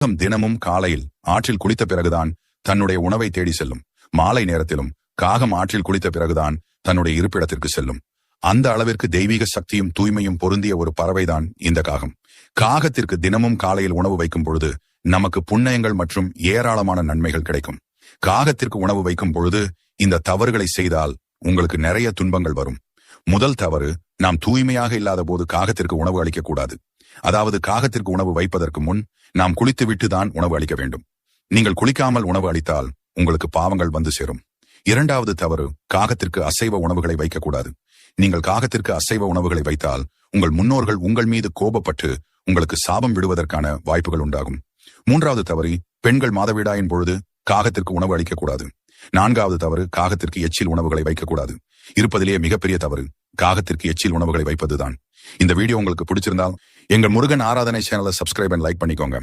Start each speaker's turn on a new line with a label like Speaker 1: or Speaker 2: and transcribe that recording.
Speaker 1: சிங்கம் தினமும் காலையில் ஆற்றில் குளித்த பிறகுதான் தன்னுடைய உணவை தேடி செல்லும். மாலை நேரத்திலும் காகம் ஆற்றில் குளித்த பிறகுதான் தன்னுடைய இருப்பிடத்திற்கு செல்லும். அந்த அளவிற்கு தெய்வீக சக்தியும் தூய்மையும் பொருந்திய ஒரு பறவைதான் இந்த காகம். காகத்திற்கு தினமும் காலையில் உணவு வைக்கும் பொழுது நமக்கு புண்ணயங்கள் மற்றும் ஏராளமான நன்மைகள் கிடைக்கும். காகத்திற்கு உணவு வைக்கும் பொழுது இந்த தவறுகளை செய்தால் உங்களுக்கு நிறைய துன்பங்கள் வரும். முதல் தவறு நாம் தூய்மையாக இல்லாத போது காகத்திற்கு உணவு அளிக்கக்கூடாது. அதாவது காகத்திற்கு உணவு வைப்பதற்கு முன் நாம் குளித்துவிட்டு தான் உணவு அளிக்க வேண்டும். நீங்கள் குளிக்காமல் உணவு அளித்தால் உங்களுக்கு பாவங்கள் வந்து சேரும். இரண்டாவது தவறு காகத்திற்கு அசைவ உணவுகளை வைக்கக்கூடாது. நீங்கள் காகத்திற்கு அசைவ உணவுகளை வைத்தால் உங்கள் முன்னோர்கள் உங்கள் மீது கோபப்பட்டு உங்களுக்கு சாபம் விடுவதற்கான வாய்ப்புகள் உண்டாகும். மூன்றாவது தவறு பெண்கள் மாதவிடாயின் பொழுது காகத்திற்கு உணவு அளிக்கக்கூடாது. நான்காவது தவறு காகத்திற்கு எச்சில் உணவுகளை வைக்கக்கூடாது. இருப்பதிலேயே மிகப்பெரிய தவறு காகத்திற்கு எச்சில் உணவுகளை வைப்பதுதான். இந்த வீடியோ உங்களுக்கு பிடிச்சிருந்தால் எங்கள் முருகன் ஆராதனை சேனலை சப்ஸ்கிரைப் அண்ட் லைக் பண்ணிக்கோங்க.